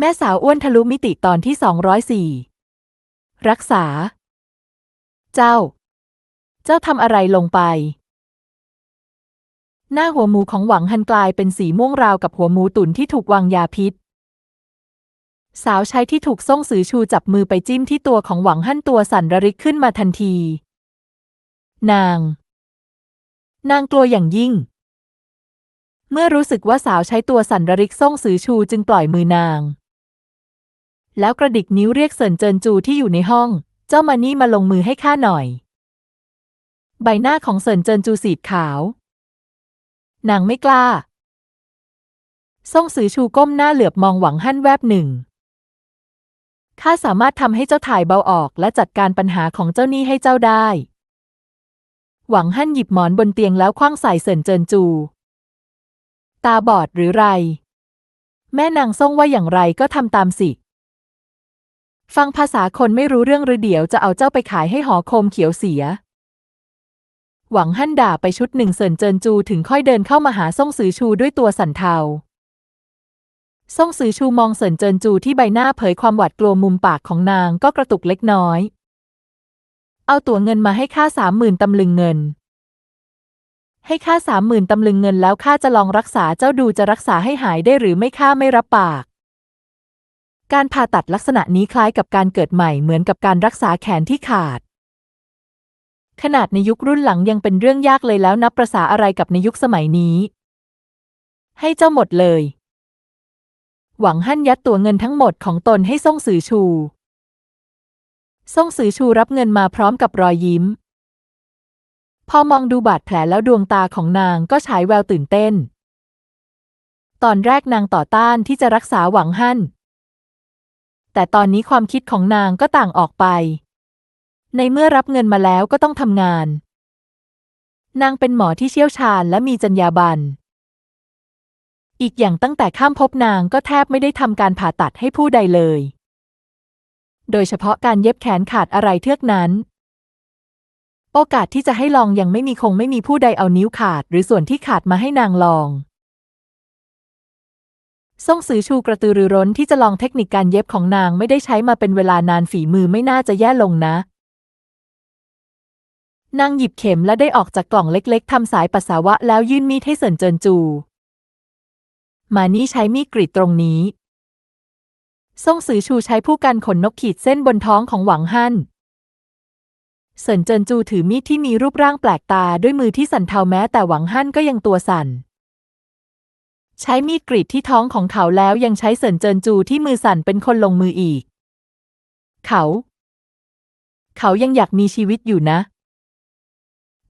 แม่สาวอ้วนทะลุมิติตอนที่ 204 รักษา เจ้า เจ้าทำอะไรลงไป หน้าหัวหมูของหวังฮันกลายเป็นสีม่วงราวกับหัวหมูตุ๋นที่ถูกวางยาพิษ สาวใช้ที่ถูกส่งสือชูจับมือไปจิ้มที่ตัวของหวังฮั่นตัวสั่นระริกขึ้นมาทันที นาง นางกลัวอย่างยิ่ง เมื่อรู้สึกว่าสาวใช้ตัวสั่นระริกส่งสือชูจึงปล่อยมือนาง แล้วกระดิกนิ้วเรียกเซินเจินจูที่อยู่ในห้อง เจ้ามานี่มาลงมือให้ข้าหน่อย ใบหน้าของเซินเจินจูสีขาว นางไม่กล้าส่งสือชูก้มหน้าเหลือบมองหวังฮั่นแวบหนึ่ง ข้าสามารถทำให้เจ้าถ่ายเบาออกและจัดการปัญหาของเจ้านี่ให้เจ้าได้ หวังฮั่นหยิบหมอนบนเตียงแล้วคว้างใส่เซินเจินจู ตาบอดหรือไร แม่นางส่งว่าอย่างไรก็ทำตามสิ ฟังภาษาคนไม่รู้เรื่องหรือเดี๋ยวจะเอาเจ้าไปขายให้หอโคมเขียวเสีย หวังฮั่นด่าไปชุดหนึ่งเซินเจินจูถึงค่อยเดินเข้ามาหาซ่งซือชูด้วยตัวสั่นเทาซ่งซือชูมองเซินเจินจูที่ใบหน้าเผยความหวาดกลัวมุมปากของนางก็กระตุกเล็กน้อย เอาตัวเงินมาให้ข้าสามหมื่นตำลึงเงิน ให้ข้าสามหมื่นตำลึงเงินแล้วข้าจะลองรักษาเจ้าดูจะรักษาให้หายได้หรือไม่ข้าไม่รับปาก การผ่าตัดลักษณะนี้คล้ายกับการเกิดใหม่เหมือนกับการรักษาแขนที่ขาด ขนาดในยุครุ่นหลังยังเป็นเรื่องยากเลยแล้วนับประษาอะไรกับในยุคสมัยนี้ ให้เจ้าหมดเลย หวังหั่นยัดตัวเงินทั้งหมดของตนให้ซ่งสือชู ซ่งสือชูรับเงินมาพร้อมกับรอยยิ้ม พอมองดูบาดแผลแล้วดวงตาของนางก็ฉายแววตื่นเต้น ตอนแรกนางต่อต้านที่จะรักษาหวังหั่น แต่ตอนนี้ความคิดของนางก็ต่างออกไป ในเมื่อรับเงินมาแล้วก็ต้องทำงาน นางเป็นหมอที่เชี่ยวชาญและมีจรรยาบรรณ อีกอย่างตั้งแต่ข้ามพบนางก็แทบไม่ได้ทำการผ่าตัดให้ผู้ใดเลย โดยเฉพาะการเย็บแขนขาดอะไรเทือกนั้น โอกาสที่จะให้ลองยังไม่มีคงไม่มีผู้ใดเอานิ้วขาด หรือส่วนที่ขาดมาให้นางลอง ซ่งซือชูกระตือรือร้นที่จะลองเทคนิคการเย็บของนางไม่ได้ใช้มาเป็นเวลานานฝีมือไม่น่าจะแย่ลงนะ นางหยิบเข็มและได้ออกจากกล่องเล็กๆทำสายปัสสาวะแล้วยื่นมีดให้เซินเจินจู มานี่ใช้มีดกรีดตรงนี้ ซ่งซือชูใช้ผู้กันขนนกขีดเส้นบนท้องของหวังฮั่นเซินเจินจูถือมีดที่มีรูปร่างแปลกตาด้วยมือที่สั่นเทาแม้แต่หวังฮั่นก็ยังตัวสั่น ใช้มีดกรีดที่ท้องของเขาแล้วยังใช้เซินเจินจูที่มือสั่นเป็นคนลงมืออีก เขา เขายังอยากมีชีวิตอยู่นะ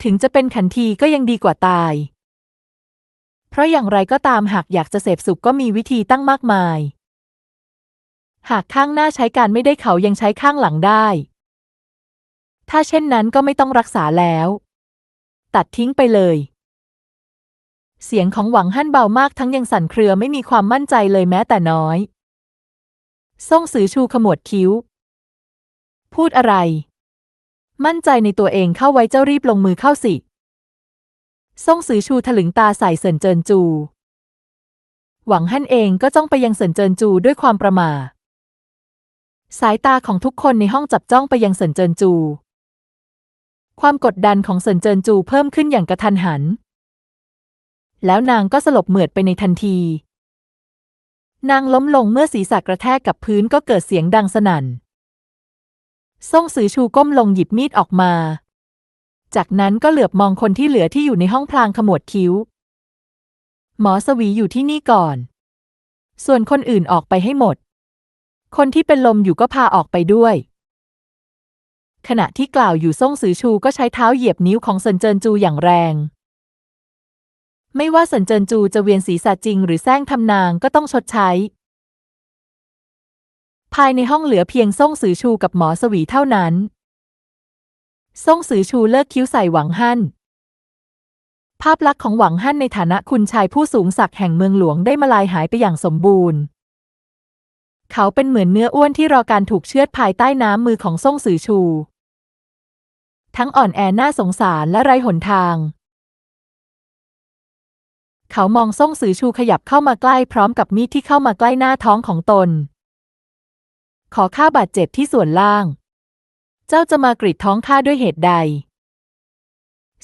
ถึงจะเป็นขันทีก็ยังดีกว่าตาย เพราะอย่างไรก็ตามหากอยากจะเสพสุขก็มีวิธีตั้งมากมาย หากข้างหน้าใช้การไม่ได้เขายังใช้ข้างหลังได้ ถ้าเช่นนั้นก็ไม่ต้องรักษาแล้ว ตัดทิ้งไปเลย เสียงของหวังฮั่นเบามากทั้งยังสั่นเครือไม่มีความมั่นใจเลยแม้แต่น้อย ซ่งสือชูขมวดคิ้ว พูดอะไร มั่นใจในตัวเองเข้าไว้เจ้ารีบลงมือเข้าสิ ซ่งสือชูถลึงตาใส่เซินเจินจู หวังฮั่นเองก็จ้องไปยังเซินเจินจูด้วยความประมาสายตาของทุกคนในห้องจับจ้องไปยังเซินเจินจู ความกดดันของเซินเจินจูเพิ่มขึ้นอย่างกระทันหัน แล้วนางก็สลบเหมือดไปในทันที นางล้มลงเมื่อศีรษะกระแทกกับพื้นก็เกิดเสียงดังสนั่นซ่งสือชูก้มลงหยิบมีดออกมา จากนั้นก็เหลือบมองคนที่เหลือที่อยู่ในห้องพลางขมวดคิ้ว หมอสวีอยู่ที่นี่ก่อน ส่วนคนอื่นออกไปให้หมด คนที่เป็นลมอยู่ก็พาออกไปด้วย ขณะที่กล่าวอยู่ซ่งสือชูก็ใช้เท้าเหยียบนิ้วของเซินเจินจูอย่างแรง ไม่ว่าเซินเจินจูจะเวียนศีรษะจริงหรือแซงทำนางก็ต้องชดใช้ ภายในห้องเหลือเพียงซ่งสือชูกับหมอสวีเท่านั้นซ่งสือชูเลิกคิ้วใส่หวังฮั่นภาพลักษณ์ของหวังฮั่นในฐานะคุณชายผู้สูงศักดิ์แห่งเมืองหลวงได้มาลายหายไปอย่างสมบูรณ์ เขาเป็นเหมือนเนื้ออ้วนที่รอการถูกเชือดภายใต้น้ำมือของซ่งสือชู ทั้งอ่อนแอน่าสงสารและไร้หนทาง เขามองซ่งสือชูขยับเข้ามาใกล้พร้อมกับมีดที่เข้ามาใกล้หน้าท้องของตน ขอค่าบาดเจ็บที่ส่วนล่าง เจ้าจะมากรีดท้องข้าด้วยเหตุใด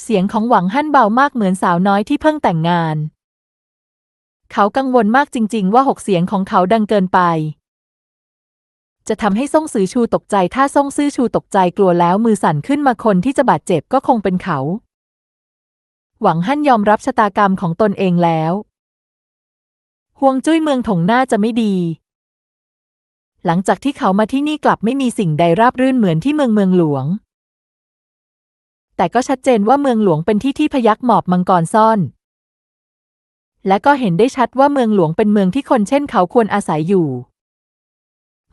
เสียงของหวังฮั่นเบามากเหมือนสาวน้อยที่เพิ่งแต่งงาน เขากังวลมากจริง ๆ ว่าหกเสียงของเขาดังเกินไป จะทำให้ซ่งซือชูตกใจถ้าซ่งซื่อชูตกใจกลัวแล้วมือสั่นขึ้นมาคนที่จะบาดเจ็บก็คงเป็นเขา หวังฮั่นยอมรับชะตากรรมของตนเองแล้วห่วงจุ้ยเมืองถงหน่าจะไม่ดี หลังจากที่เขามาที่นี่กลับไม่มีสิ่งใดราบรื่นเหมือนที่เมืองเมืองหลวง แต่ก็ชัดเจนว่าเมืองหลวงเป็นที่ที่พยักหมอบมังกรซ่อน และก็เห็นได้ชัดว่าเมืองหลวงเป็นเมืองที่คนเช่นเขาควรอาศัยอยู่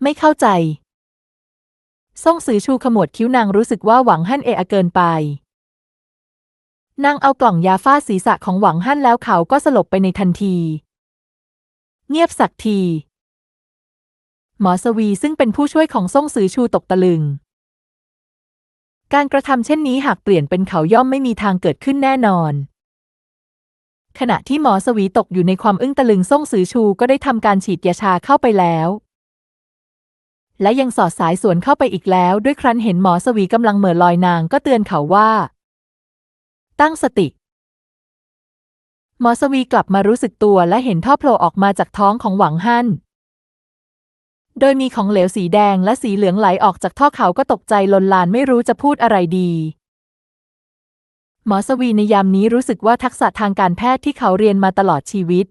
ไม่เข้าใจ ซ่งซือชูขมวดคิ้วนางรู้สึกว่าหวังฮั่นเอะเกินไป นางเอากล่องยาฟาดศีรษะของหวังฮั่นแล้วเขาก็สลบไปในทันที เงียบสักที หมอสวีซึ่งเป็นผู้ช่วยของซ่งซือชูตกตะลึง การกระทำเช่นนี้หากเปลี่ยนเป็นเขาย่อมไม่มีทางเกิดขึ้นแน่นอน ขณะที่หมอสวีตกอยู่ในความอึ้งตะลึงซ่งซือชูก็ได้ทำการฉีดยาชาเข้าไปแล้ว และยังสอดสายสวนเข้าไปอีกแล้ว ด้วยครั้นเห็นหมอสวีกำลังเหม่อลอยนางก็เตือนเขาว่า ตั้งสติ หมอสวีกลับมารู้สึกตัวและเห็นท่อโผล่ออกมาจากท้องของหวังฮั่น โดยมีของเหลวสีแดงและสีเหลืองไหลออกจากท่อเขาก็ตกใจลนลานไม่รู้จะพูดอะไรดีหมอสวีในยามนี้รู้สึกว่าทักษะทางการแพทย์ที่เขาเรียนมาตลอดชีวิต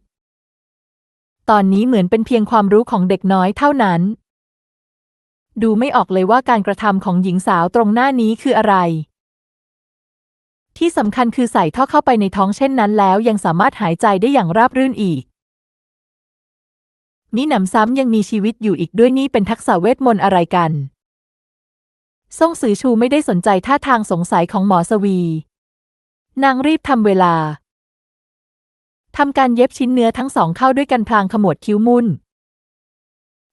ตอนนี้เหมือนเป็นเพียงความรู้ของเด็กน้อยเท่านั้น ดูไม่ออกเลยว่าการกระทำของหญิงสาวตรงหน้านี้คืออะไร ที่สำคัญคือใส่ท่อเข้าไปในท้องเช่นนั้นแล้วยังสามารถหายใจได้อย่างราบรื่นอีกนี่หนำซ้ำยังมีชีวิตอยู่อีกด้วยนี่เป็นทักษะเวทมนต์อะไรกันซ่งซือชูไม่ได้สนใจท่าทางสงสัยของหมอสวี นางรีบทำเวลาทำการเย็บชิ้นเนื้อทั้งสองเข้าด้วยกันพลางขมวดคิ้วมุน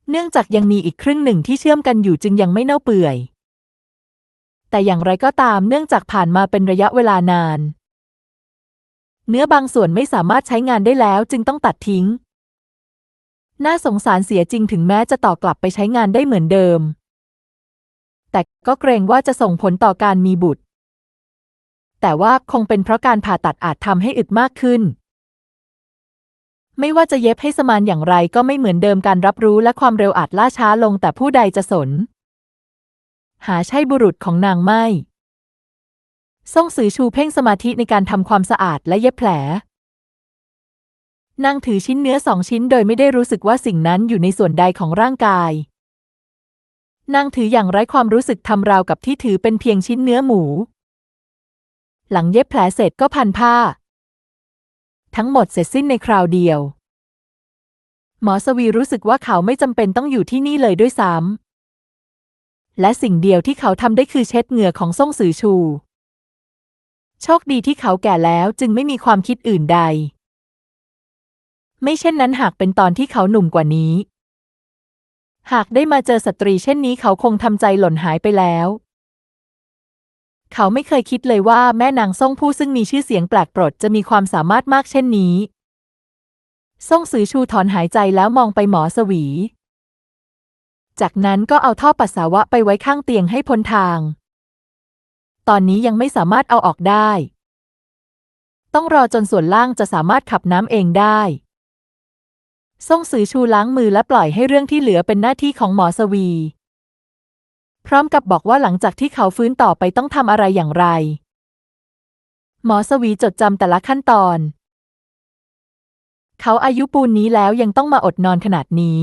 เนื่องจากยังมีอีกครึ่งหนึ่งที่เชื่อมกันอยู่จึงยังไม่เน่าเปื่อย แต่อย่างไรก็ตามเนื่องจากผ่านมาเป็นระยะเวลานาน เนื้อบางส่วนไม่สามารถใช้งานได้แล้วจึงต้องตัดทิ้ง น่าสงสารเสียจริงถึงแม้จะต่อกลับไปใช้งานได้เหมือนเดิม แต่ก็เกรงว่าจะส่งผลต่อการมีบุตร แต่ว่าคงเป็นเพราะการผ่าตัดอาจทำให้อึดมากขึ้น ไม่ว่าจะเย็บให้สมานอย่างไรก็ไม่เหมือนเดิมการรับรู้และความเร็วอาจล่าช้าลงแต่ผู้ใดจะสน หาใช่บุรุษของนางไม่ซ่งซือชูเพ่งสมาธิในการทำความสะอาดและเย็บแผล นางถือชิ้นเนื้อสองชิ้นโดยไม่ได้รู้สึกว่าสิ่งนั้นอยู่ในส่วนใดของร่างกาย นางถืออย่างไร้ความรู้สึกทำราวกับที่ถือเป็นเพียงชิ้นเนื้อหมู หลังเย็บแผลเสร็จก็พันผ้า ทั้งหมดเสร็จสิ้นในคราวเดียว หมอสวีรู้สึกว่าเขาไม่จำเป็นต้องอยู่ที่นี่เลยด้วยซ้ำ และสิ่งเดียวที่เขาทำได้คือเช็ดเหงื่อของซ่งซือชู โชคดีที่เขาแก่แล้วจึงไม่มีความคิดอื่นใด ไม่เช่นนั้นหากเป็นตอนที่เขาหนุ่มกว่านี้ หากได้มาเจอสตรีเช่นนี้เขาคงทำใจหล่นหายไปแล้ว เขาไม่เคยคิดเลยว่าแม่นางซ่งผู้ซึ่งมีชื่อเสียงแปลกปรดจะมีความสามารถมากเช่นนี้ ซ่งซือชูถอนหายใจแล้วมองไปหมอสวี จากนั้นก็เอาท่อปัสสาวะไปไว้ข้างเตียงให้พ้นทาง ตอนนี้ยังไม่สามารถเอาออกได้ ต้องรอจนส่วนล่างจะสามารถขับน้ำเองได้ซ่งซือชูล้างมือและปล่อยให้เรื่องที่เหลือเป็นหน้าที่ของหมอสวี พร้อมกับบอกว่าหลังจากที่เขาฟื้นต่อไปต้องทำอะไรอย่างไร หมอสวีจดจำแต่ละขั้นตอน เขาอายุปูนนี้แล้วยังต้องมาอดนอนขนาดนี้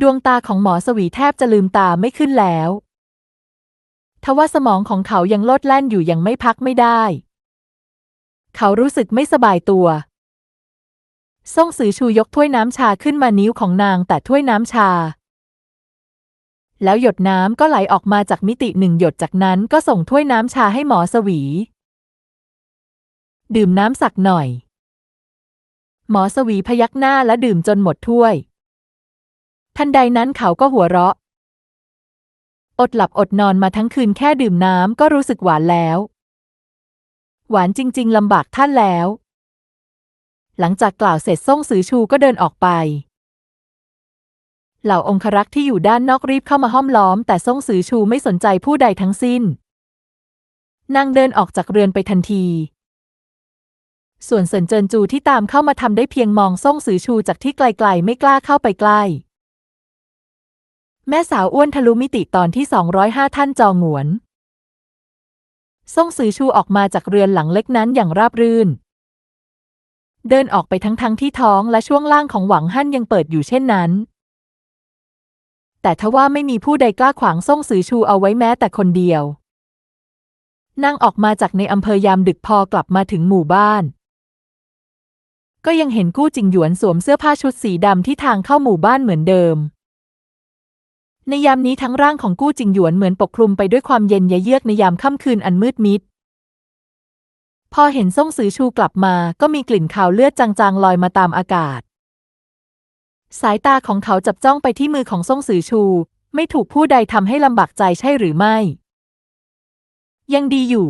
ดวงตาของหมอสวีแทบจะลืมตาไม่ขึ้นแล้ว ทว่าสมองของเขายังโลดแล่นอยู่ยังไม่พักไม่ได้ เขารู้สึกไม่สบายตัว ซ่งซือชูยกถ้วยน้ำชาขึ้นมานิ้วของนางแต่ถ้วยน้ำชา แล้วหยดน้ำก็ไหลออกมาจากมิติหนึ่งหยดจากนั้นก็ส่งถ้วยน้ำชาให้หมอสวี ดื่มน้ำสักหน่อย หมอสวีพยักหน้าและดื่มจนหมดถ้วย ทันใดนั้นเขาก็หัวเราะ อดหลับอดนอนมาทั้งคืนแค่ดื่มน้ำก็รู้สึกหวานแล้ว หวานจริง ๆลำบากท่านแล้ว หลังจากกล่าวเสร็จซ่งซือชูก็เดินออกไป เหล่าองครักษ์ที่อยู่ด้านนอกรีบเข้ามาห้อมล้อม แต่ซ่งซือชูไม่สนใจผู้ใดทั้งสิ้น นางเดินออกจากเรือนไปทันทีส่วนเซินเจินจูที่ตามเข้ามาทำได้เพียงมองซ่งซือชูจากที่ไกลๆ ไม่กล้าเข้าไปใกล้ แม่สาวอ้วนทะลุมิติตอนที่ 205 ท่านจองหวนซ่งซือชูออกมาจากเรือนหลังเล็กนั้นอย่างราบรื่น เดินออกไปทั้งๆทที่ท้องและช่วงล่างของหวังฮั่นยังเปิดอยู่เช่นนั้น แต่ทว่าไม่มีผู้ใดกล้าขวางซ่งซือชูเอาไว้แม้แต่คนเดียวนางออกมาจากในอำเภอยามดึกพอกลับมาถึงหมู่บ้าน ก็ยังเห็นกู้จิงหยวนสวมเสื้อผ้าชุดสีดำที่ทางเข้าหมู่บ้านเหมือนเดิม ในยามนี้ทั้งร่างของกู้จิงหยวนเหมือนปกคลุมไปด้วยความเย็นยะเยือกในยามค่ำคืนอันมืดมิด พอเห็นซ่งซือชูกลับมาก็มีกลิ่นคาวเลือดจางๆลอยมาตามอากาศ สายตาของเขาจับจ้องไปที่มือของซ่งซือชู ไม่ถูกผู้ใดทำให้ลำบากใจใช่หรือไม่ ยังดีอยู่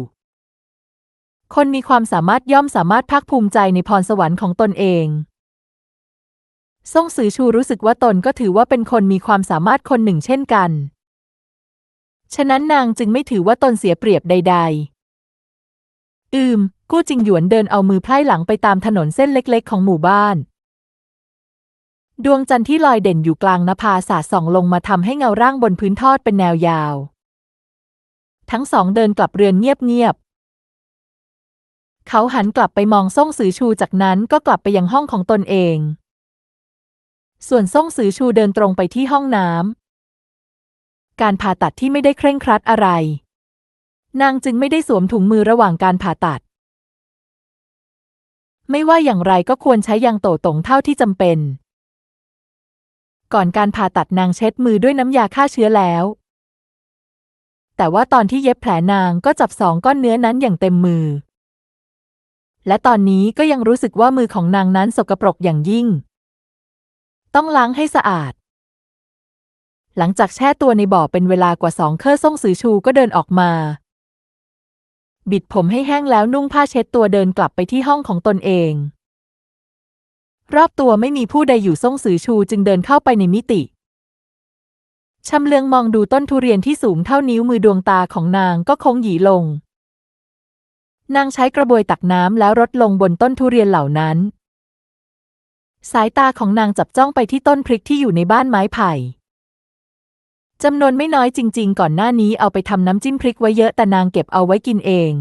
คนมีความสามารถย่อมสามารถภาคภูมิใจในพรสวรรค์ของตนเอง ซ่งซือชูรู้สึกว่าตนก็ถือว่าเป็นคนมีความสามารถคนหนึ่งเช่นกัน ฉะนั้นนางจึงไม่ถือว่าตนเสียเปรียบใด ๆ อืม กู้จิงหยวนเดินเอามือไพร่หลังไปตามถนนเส้นเล็ก ๆ ของหมู่บ้าน ดวงจันทร์ที่ลอยเด่นอยู่กลางนภาสาดส่องลงมาทำให้เงาร่างบนพื้นทอดเป็นแนวยาว ทั้งสองเดินกลับเรือนเงียบๆเขาหันกลับไปมองซ่งซือชูจากนั้นก็กลับไปยังห้องของตนเอง ส่วนซ่งซือชูเดินตรงไปที่ห้องน้ำ การผ่าตัดที่ไม่ได้เคร่งครัดอะไร นางจึงไม่ได้สวมถุงมือระหว่างการผ่าตัด ไม่ว่าอย่างไรก็ควรใช้ยางโตตงเท่าที่จำเป็น ก่อนการผ่าตัดนางเช็ดมือด้วยน้ำยาฆ่าเชื้อแล้ว แต่ว่าตอนที่เย็บแผลนางก็จับสองก้อนเนื้อนั้นอย่างเต็มมือ และตอนนี้ก็ยังรู้สึกว่ามือของนางนั้นสกปรกอย่างยิ่ง ต้องล้างให้สะอาด หลังจากแช่ตัวในบ่อเป็นเวลากว่าสองเคร่อซ่งซือชูก็เดินออกมา บิดผมให้แห้งแล้วนุ่งผ้าเช็ดตัวเดินกลับไปที่ห้องของตนเอง รอบตัวไม่มีผู้ใดอยู่ซ่งซือชูจึงเดินเข้าไปในมิติชำเลืองมองดูต้นทุเรียนที่สูงเท่านิ้วมือดวงตาของนางก็คงหยีลง นางใช้กระบวยตักน้ำแล้วรดลงบนต้นทุเรียนเหล่านั้น สายตาของนางจับจ้องไปที่ต้นพริกที่อยู่ในบ้านไม้ไผ่จำนวนไม่น้อยจริง ๆ ก่อนหน้านี้เอาไปทำน้ำจิ้มพริกไว้เยอะแต่นางเก็บเอาไว้กินเอง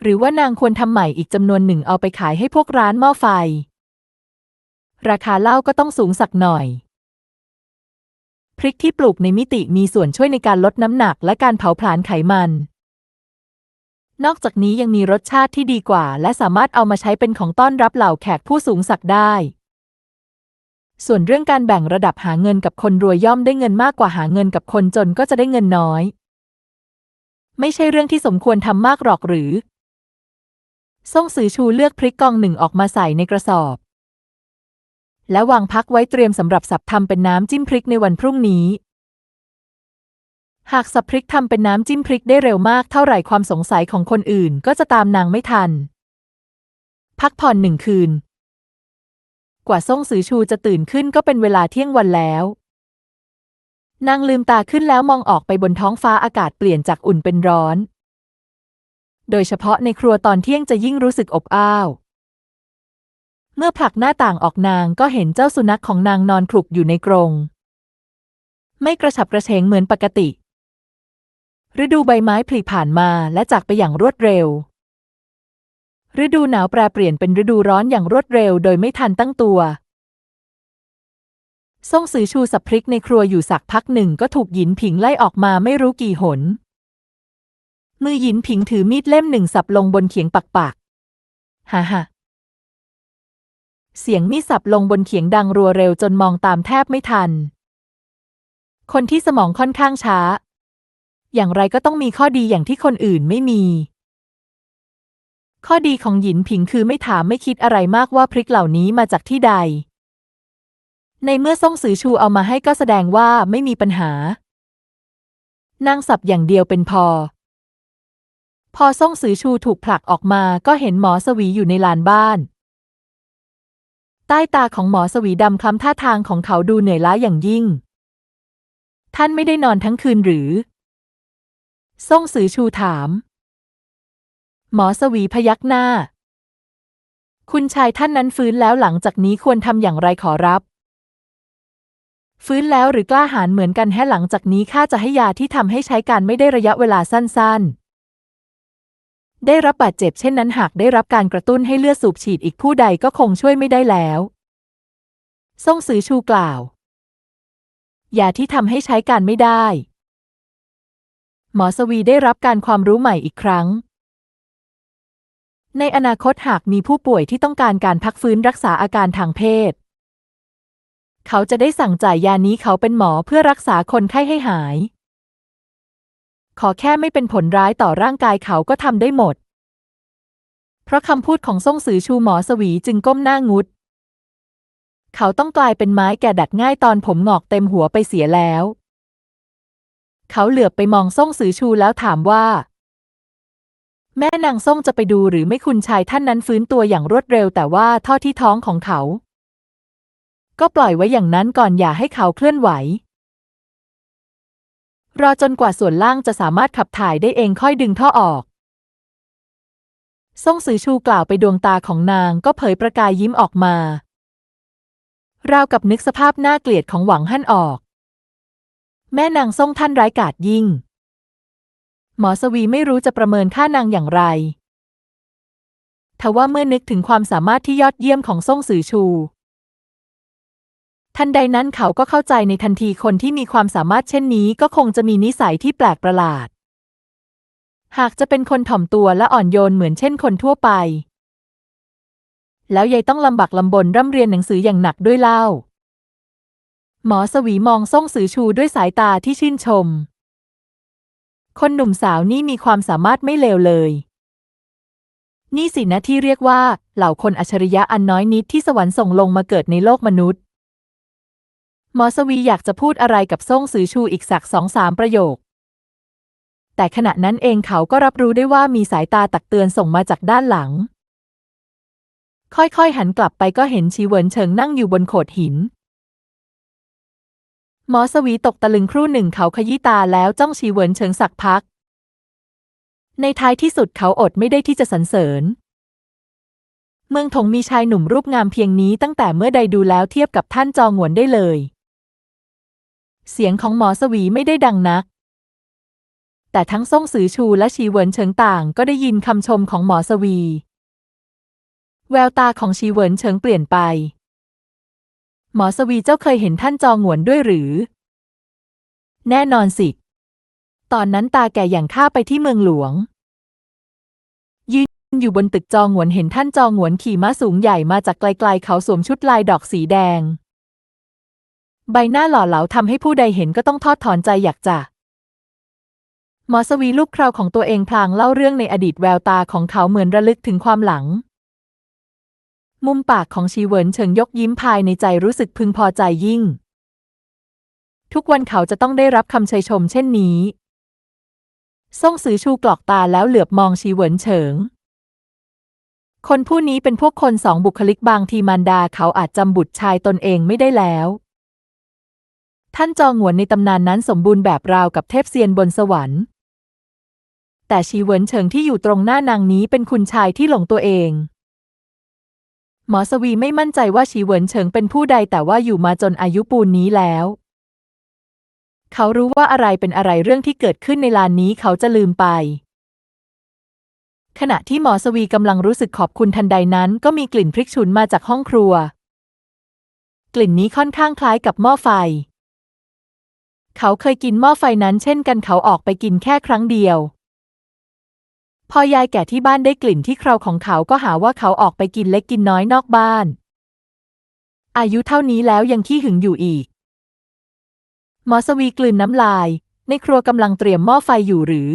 หรือว่านางควรทำใหม่อีกจำนวนหนึ่งเอาไปขายให้พวกร้านหม้อไฟ ราคาเหล้าก็ต้องสูงสักหน่อย พริกที่ปลูกในมิติมีส่วนช่วยในการลดน้ำหนักและการเผาผลาญไขมัน นอกจากนี้ยังมีรสชาติที่ดีกว่า และสามารถเอามาใช้เป็นของต้อนรับเหล่าแขกผู้สูงศักดิ์ได้ ส่วนเรื่องการแบ่งระดับหาเงินกับคนรวยย่อมได้เงินมากกว่าหาเงินกับคนจนก็จะได้เงินน้อย ไม่ใช่เรื่องที่สมควรทำมากหรอกหรือซ่งซือชูเลือกพริกกองหนึ่งออกมาใส่ในกระสอบ และวางพักไว้เตรียมสำหรับสับทำเป็นน้ำจิ้มพริกในวันพรุ่งนี้ หากสับพริกทำเป็นน้ำจิ้มพริกได้เร็วมากเท่าไหร่ความสงสัยของคนอื่นก็จะตามนางไม่ทัน พักผ่อนหนึ่งคืน กว่าซ่งซือชูจะตื่นขึ้นก็เป็นเวลาเที่ยงวันแล้วนางลืมตาขึ้นแล้วมองออกไปบนท้องฟ้าอากาศเปลี่ยนจากอุ่นเป็นร้อน โดยเฉพาะในครัวตอนเที่ยงจะยิ่งรู้สึกอบอ้าว เมื่อผลักหน้าต่างออกนางก็เห็นเจ้าสุนัขของนางนอนคลุกอยู่ในกรง ไม่กระฉับกระเฉงเหมือนปกติ ฤดูใบไม้ผลิผ่านมาและจากไปอย่างรวดเร็ว ฤดูหนาวแปรเปลี่ยนเป็นฤดูร้อนอย่างรวดเร็วโดยไม่ทันตั้งตัว ซ่งซือชูสับพริกในครัวอยู่สักพักหนึ่งก็ถูกหยินผิงไล่ออกมาไม่รู้กี่หน มือหยินผิงถือมีดเล่มหนึ่งสับลงบนเขียงปักปักฮ่าฮ่าเสียงมีดสับลงบนเขียงดังรัวเร็วจนมองตามแทบไม่ทัน คนที่สมองค่อนข้างช้า อย่างไรก็ต้องมีข้อดีอย่างที่คนอื่นไม่มี ข้อดีของหยินผิงคือไม่ถามไม่คิดอะไรมากว่าพริกเหล่านี้มาจากที่ใด ในเมื่อซ่งซือชูเอามาให้ก็แสดงว่าไม่มีปัญหานางสับอย่างเดียวเป็นพอ พอซ่งซือชูถูกผลักออกมาก็เห็นหมอสวีอยู่ในลานบ้าน ใต้ตาของหมอสวีดำคล้ำท่าทางของเขาดูเหนื่อยล้าอย่างยิ่ง ท่านไม่ได้นอนทั้งคืนหรือ ซ่งซือชูถาม หมอสวีพยักหน้า คุณชายท่านนั้นฟื้นแล้วหลังจากนี้ควรทำอย่างไรขอรับ ฟื้นแล้วหรือกล้าหาญเหมือนกันแค่หลังจากนี้ข้าจะให้ยาที่ทำให้ใช้การไม่ได้ระยะเวลาสั้น ๆ ได้รับบาดเจ็บเช่นนั้นหากได้รับการกระตุ้นให้เลือดสูบฉีดอีกผู้ใดก็คงช่วยไม่ได้แล้วซ่งซือชูกล่าว ยาที่ทำให้ใช้การไม่ได้ หมอสวีได้รับการความรู้ใหม่อีกครั้ง ในอนาคตหากมีผู้ป่วยที่ต้องการการพักฟื้นรักษาอาการทางเพศ เขาจะได้สั่งจ่ายยานี้เขาเป็นหมอเพื่อรักษาคนไข้ให้หาย ขอแค่ไม่เป็นผลร้ายต่อร่างกายเขาก็ทำได้หมด เพราะคำพูดของซ่งซือชูหมอสวีจึงก้มหน้างุด เขาต้องกลายเป็นไม้แก่ดัดง่ายตอนผมหงอกเต็มหัวไปเสียแล้ว เขาเหลือบไปมองซ่งซือชูแล้วถามว่า แม่นางซ่งจะไปดูหรือไม่คุณชายท่านนั้นฟื้นตัวอย่างรวดเร็วแต่ว่าท่อที่ท้องของเขา ก็ปล่อยไว้อย่างนั้นก่อนอย่าให้เขาเคลื่อนไหว รอจนกว่าส่วนล่างจะสามารถขับถ่ายได้เองค่อยดึงท่อออกซ่งซือชูกล่าวไปดวงตาของนางก็เผยประกายยิ้มออกมา ราวกับนึกสภาพหน่าเกลียดของหวังฮั่นออก แม่นางซ่งท่านร้ายกาจยิ่ง หมอสวีไม่รู้จะประเมินค่านางอย่างไร ทว่าเมื่อนึกถึงความสามารถที่ยอดเยี่ยมของซ่งซือชู ทันใดนั้นเขาก็เข้าใจในทันทีคนที่มีความสามารถเช่นนี้ก็คงจะมีนิสัยที่แปลกประหลาด หากจะเป็นคนถ่อมตัวและอ่อนโยนเหมือนเช่นคนทั่วไป แล้วยายต้องลำบากลำบนร่ำเรียนหนังสืออย่างหนักด้วยเล่า หมอสวีมองซ่งซือชูด้วยสายตาที่ชื่นชม คนหนุ่มสาวนี่มีความสามารถไม่เลวเลย นี่สินะที่เรียกว่า เหล่าคนอัจฉริยะอันน้อยนิดที่สวรรค์ส่งลงมาเกิดในโลกมนุษย์ หมอสวีอยากจะพูดอะไรกับซ่งซือชูอีกสักสองสามประโยค แต่ขณะนั้นเองเขาก็รับรู้ได้ว่ามีสายตาตักเตือนส่งมาจากด้านหลัง ค่อยๆหันกลับไปก็เห็นชีเวินเฉิงนั่งอยู่บนโขดหิน หมอสวีตกตะลึงครู่หนึ่งเขาขยี้ตาแล้วจ้องชีเวินเฉิงสักพัก ในท้ายที่สุดเขาอดไม่ได้ที่จะสรรเสริญ เมืองถงมีชายหนุ่มรูปงามเพียงนี้ตั้งแต่เมื่อใดดูแล้วเทียบกับท่านจองหวนได้เลย เสียงของหมอสวีไม่ได้ดังนัก แต่ทั้งซ่งซือชูและชีเวินเฉิงต่างก็ได้ยินคำชมของหมอสวี แววตาของชีเวินเฉิงเปลี่ยนไป หมอสวีเจ้าเคยเห็นท่านจองหวนด้วยหรือ แน่นอนสิ ตอนนั้นตาแก่อย่างข้าไปที่เมืองหลวง ยืนอยู่บนตึกจองหวนเห็นท่านจองหวนขี่ม้าสูงใหญ่มาจากไกลๆเขาสวมชุดลายดอกสีแดง ใบหน้าหล่อเหลาทำให้ผู้ใดเห็นก็ต้องทอดถอนใจอยากจะหมอสวีลูกคราวของตัวเองพลางเล่าเรื่องในอดีตแววตาของเขาเหมือนระลึกถึงความหลัง มุมปากของชีเวินเฉิงยกยิ้มภายในใจรู้สึกพึงพอใจยิ่ง ทุกวันเขาจะต้องได้รับคำชัยชมเช่นนี้ ซ่งซือชูกรอกตาแล้วเหลือบมองชีเวินเฉิง คนผู้นี้เป็นพวกคนสองบุคลิกบางทีมารดาเขาอาจจำบุตรชายตนเองไม่ได้แล้ว ท่านจองหวนในตำนานนั้นสมบูรณ์แบบราวกับเทพเซียนบนสวรรค์ แต่ชีเวินเฉิงที่อยู่ตรงหน้านางนี้เป็นคุณชายที่หลงตัวเอง หมอสวีไม่มั่นใจว่าชีเหวินเฉิงเป็นผู้ใดแต่ว่าอยู่มาจนอายุปูนนี้แล้ว เขารู้ว่าอะไรเป็นอะไรเรื่องที่เกิดขึ้นในลานนี้เขาจะลืมไป ขณะที่หมอสวีกำลังรู้สึกขอบคุณทันใดนั้นก็มีกลิ่นพริกฉุนมาจากห้องครัว กลิ่นนี้ค่อนข้างคล้ายกับหม้อไฟ เขาเคยกินหม้อไฟนั้นเช่นกันเขาออกไปกินแค่ครั้งเดียว พอยายแก่ที่บ้านได้กลิ่นที่คราวของเขาก็หาว่าเขาออกไปกินเล็กกินน้อยนอกบ้าน อายุเท่านี้แล้วยังขี้หึงอยู่อีก หมอสวีกลืนน้ำลาย ในครัวกำลังเตรียมหม้อไฟอยู่หรือ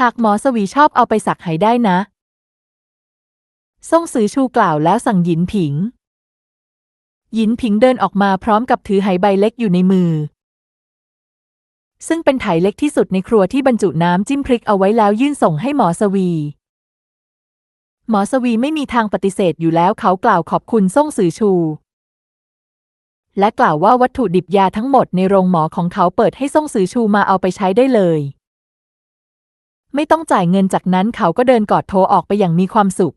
หากหมอสวีชอบเอาไปสักไหได้นะซ่งซือชูกล่าวแล้วสั่งหยินผิง หยินผิงเดินออกมาพร้อมกับถือไหใบเล็กอยู่ในมือ ซึ่งเป็นไถเล็กที่สุดในครัวที่บรรจุน้ำจิ้มพริกเอาไว้แล้วยื่นส่งให้หมอสวี หมอสวีไม่มีทางปฏิเสธอยู่แล้วเขากล่าวขอบคุณซ่งสื่อชู และกล่าวว่าวัตถุดิบยาทั้งหมดในโรงหมอของเขาเปิดให้ซ่งสื่อชูมาเอาไปใช้ได้เลย ไม่ต้องจ่ายเงินจากนั้นเขาก็เดินกอดโทออกไปอย่างมีความสุข